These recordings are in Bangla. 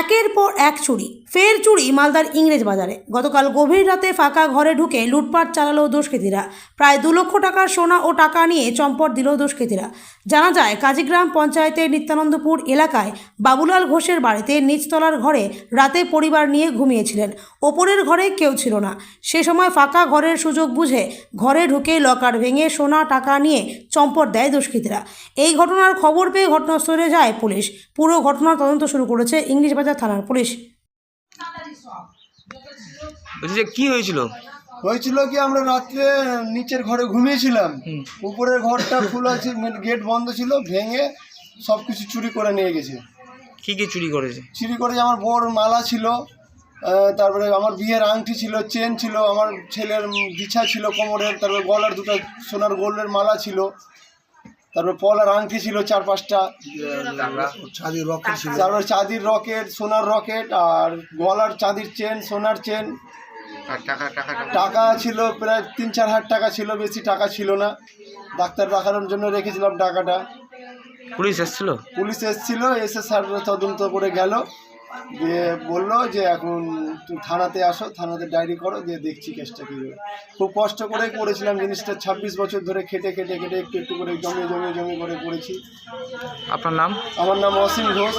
একের পর এক চুরি, ফের চুরি মালদার ইংরেজ বাজারে। গতকাল গভীর রাতে ফাঁকা ঘরে ঢুকে লুটপাট চালালো দুষ্কৃতীরা। প্রায় দু লক্ষ টাকার সোনা ও টাকা নিয়ে চম্পট দিল দুষ্কৃতীরা। জানা যায়, কাজীগ্রাম পঞ্চায়েতের নিত্যানন্দপুর এলাকায় বাবুলাল ঘোষের বাড়িতে নিচতলার ঘরে রাতে পরিবার নিয়ে ঘুমিয়েছিলেন। ওপরের ঘরে কেউ ছিল না। সে সময় ফাঁকা ঘরের সুযোগ বুঝে ঘরে ঢুকে লকার ভেঙে সোনা, টাকা নিয়ে চম্পট দেয় দুষ্কৃতীরা। এই ঘটনার খবর পেয়ে ঘটনাস্থলে যায় পুলিশ। পুরো ঘটনার তদন্ত শুরু করেছে ইংলিশ বাজার থানার পুলিশ। বলছি যে কি হয়েছিল? হয়েছিল কি আমরা রাত্রে নিচের ঘরে ঘুমিয়েছিলাম। উপরের ঘরটা খোলা ছিল গেট বন্ধ ছিল ভেঙে সব কিছু চুরি করে নিয়ে গেছে। কি কি চুরি করেছে? চুরি করে আমার বড় মালা ছিল তারপরে আমার বিয়ের আংটি ছিল চেন ছিল আমার ছেলের বিছা ছিল কোমরের তারপরে গলার দুটো সোনার গোল্ডের মালা ছিল। তারপরে পলার আংটি ছিল চার পাঁচটা। তারপরে চাঁদির রকেট সোনার রকেট আর গলার চাঁদির চেন সোনার চেন। টাকা ছিল প্রায় তিন চার হাজার টাকা ছিল বেশি টাকা ছিল না। ডাক্তার দেখানোর জন্য রেখেছিলাম টাকাটা। পুলিশ এসেছিল? পুলিশ এসেছিল এসে স্যার তদন্ত করে গেল। দিয়ে বলল যে এখন থানাতে আসো থানাতে ডায়েরি করো দিয়ে দেখছি কেসটা কী খুব কষ্ট করে করেছিলাম জিনিসটা ছাব্বিশ বছর ধরে খেটে খেটে খেটে একটু একটু করে জমে জমে জমে করে করেছি। আপনার নাম? আমার নাম অসীম ঘোষ।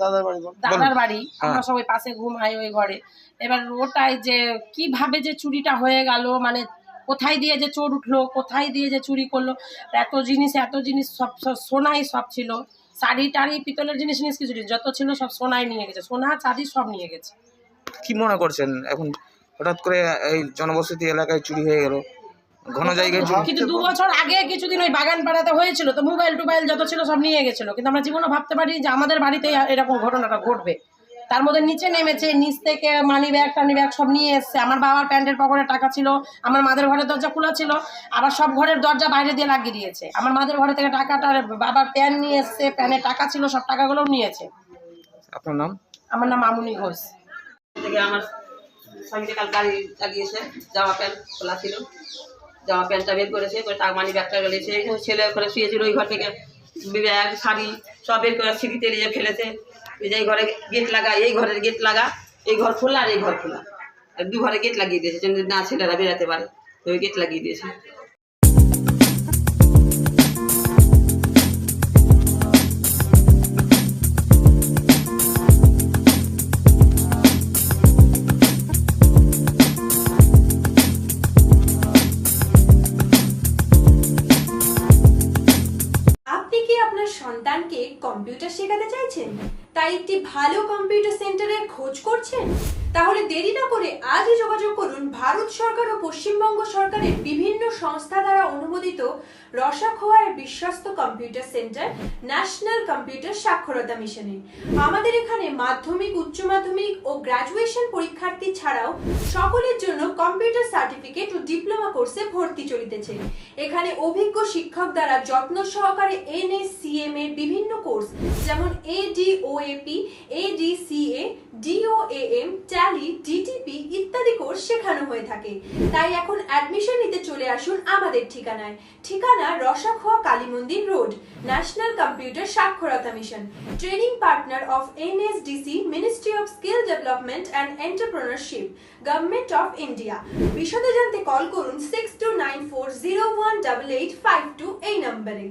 দাদার বাড়ি। দাদার বাড়ি আমরা হ্যাঁ। সবাই পাশে ঘুমাই ওই ঘরে। এবার ওটাই যে কীভাবে যে চুরিটা হয়ে গেল মানে কোথায় দিয়ে যে চোর উঠল কোথায় দিয়ে যে চুরি করল এত জিনিস এত জিনিস সব সব সোনাই সব ছিল। শাড়ি টাড়ি পিতলের জিনিস নিয়ে কিছু। যত ছিল সব সোনাই নিয়ে গেছে। সোনা চাঁদি সব নিয়ে গেছে। কি মনে করছেন? এখন হঠাৎ করে এই জনবসতি এলাকায় চুরি হয়ে গেল। ঘন জায়গায় চুরি। কিন্তু দু বছর আগে কিছুদিন ওই বাগান পাড়াতে হয়েছিল তো মোবাইল টোবাইল যত ছিল সব নিয়ে গেছিল। কিন্তু আমরা জীবনে ভাবতে পারি যে আমাদের বাড়িতে এরকম ঘটনাটা ঘটবে। তার মধ্যে নিচে নেমেছে নিচ থেকে মানি ব্যাগ টানি ব্যাগ সব নিয়ে এসছে। আমার বাবার প্যান্টের পকেটে টাকা ছিল আমার মাদের ঘরের দরজা খোলা ছিল আবার সব ঘরের দরজা বাইরে দিয়ে লাগিয়ে দিয়েছে। আমার মাদের ঘরে থেকে টাকাটা বাবার প্যান নিয়ে এসছে প্যানে টাকা ছিল সব টাকাগুলোও নিয়েছে। আপনার নাম? আমার নাম মামুনি ঘোষ। থেকে আমার স্বামীকে কাল গাড়ি চালিয়েছে জামা প্যান্ট খোলা ছিল। জামা প্যান্টটা বের করেছে করে তার মানি ব্যাগটা গেলেছে ছেলে ওখানে শুয়েছিল ওই ঘর থেকে ব্যাগ শাড়ি সব বের করে সিঁড়িতে নিয়ে ফেলেছে। এই যে এই ঘরে গেট লাগা, এই ঘরের গেট লাগা, এই ঘর খোলা আর এই ঘর খোলা। দু ঘরে গেট লাগিয়ে দিয়েছে না ছেলেরা বেরাতে পারে। তো ওই গেট লাগিয়ে দিয়েছে। আপনার সন্তানকে কম্পিউটার শেখাতে চাইছেন? তাই একটি ভালো কম্পিউটার সেন্টারের খোঁজ করছেন? তাহলে দেরি না করে আজই যোগাযোগ করুন। ভারত সরকার ও পশ্চিমবঙ্গ সরকারের বিভিন্ন সংস্থা দ্বারা অনুমোদিত রসাখোয়ার বিশ্বস্ত কম্পিউটার সেন্টার ন্যাশনাল কম্পিউটার সাক্ষরতা মিশনে আমাদের এখানে মাধ্যমিক, উচ্চ মাধ্যমিক ও গ্রাজুয়েশন পরীক্ষার্থী ছাড়াও সকলের জন্য কম্পিউটার সার্টিফিকেট ও ডিপ্লোমা কোর্সে ভর্তি চলিতেছে। এখানে অভিজ্ঞ শিক্ষক দ্বারা যত্ন সহকারে এনএসসিএম এর বিভিন্ন কোর্স যেমন ADOAP ADCA DOAM Tally DTP শেখানো হয়ে থাকে। তাই এখন অ্যাডমিশন নিতে চলে আসুন আমাদের ঠিকানায়। ঠিকানা রসাখোয়া কালী মন্দির রোড ন্যাশনাল কম্পিউটার সাক্ষরতা mission training partner of NSDC ministry of skill development and entrepreneurship government of India বিশদে জানতে কল করুন six two nine four zero one double eight five two এই নম্বরে